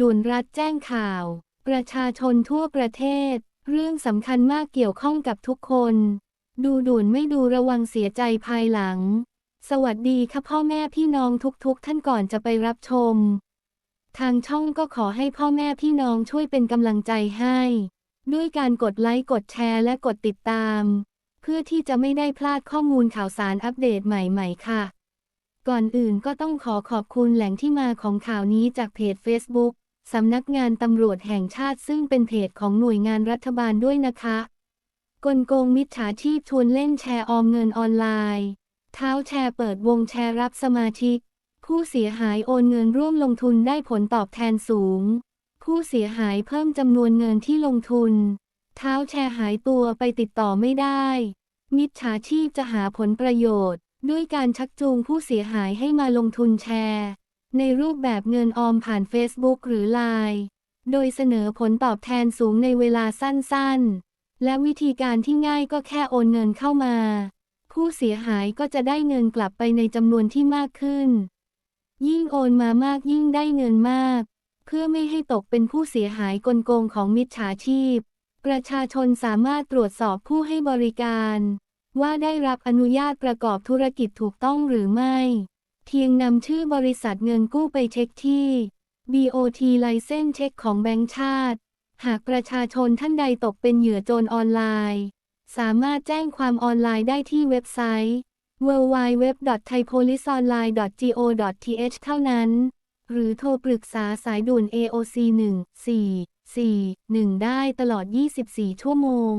ด่วนรัฐแจ้งข่าว ประชาชนทั่วประเทศ เรื่องสำคัญมากเกี่ยวข้องกับทุกคน ดูด่วนไม่ดูระวังเสียใจภายหลัง สวัสดีค่ะพ่อแม่พี่น้องทุกๆท่านก่อนจะไปรับชม ทางช่องก็ขอให้พ่อแม่พี่น้องช่วยเป็นกำลังใจให้ ด้วยการกดไลค์กดแชร์และกดติดตาม เพื่อที่จะไม่ได้พลาดข้อมูลข่าวสารอัปเดตใหม่ๆค่ะก่อนอื่นก็ต้องขอขอบคุณแหล่งที่มาของข่าวนี้จากเพจ Facebook สำนักงานตำรวจแห่งชาติซึ่งเป็นเพจของหน่วยงานรัฐบาลด้วยนะคะ กลโกงมิจฉาชีพชวนเล่นแชร์ออมเงินออนไลน์ เท้าแชร์เปิดวงแชร์รับสมาชิก ผู้เสียหายโอนเงินร่วมลงทุนได้ผลตอบแทนสูง ผู้เสียหายเพิ่มจำนวนเงินที่ลงทุน เท้าแชร์หายตัวไปติดต่อไม่ได้ มิจฉาชีพจะหาผลประโยชน์ ด้วยการชักจูงผู้เสียหายให้มาลงทุนแชร์ ในรูปแบบเงินออมผ่าน Facebook หรือ Line โดยเสนอผลตอบแทนสูงในเวลาสั้นๆ และวิธีการที่ง่ายก็แค่โอนเงินเข้ามา ผู้เสียหายก็จะได้เงินกลับไปในจำนวนที่มากขึ้น ยิ่งโอนมามากยิ่งได้เงินมาก เพื่อไม่ให้ตกเป็นผู้เสียหายกลโกงของมิจฉาชีพ ประชาชนสามารถตรวจสอบผู้ให้บริการ ว่าได้รับอนุญาตประกอบธุรกิจถูกต้องหรือไม่ เพียงนำชื่อบริษัทเงินกู้ไปเช็คที่ BOT ไลเซนเช็คของแบงก์ชาติ หากประชาชนท่านใดตกเป็นเหยื่อโจรออนไลน์ สามารถแจ้งความออนไลน์ได้ที่เว็บไซต์ www.thaipoliceonline.go.th เท่านั้น หรือโทรปรึกษาสายด่วน AOC 1441 ได้ตลอด 24 ชั่วโมง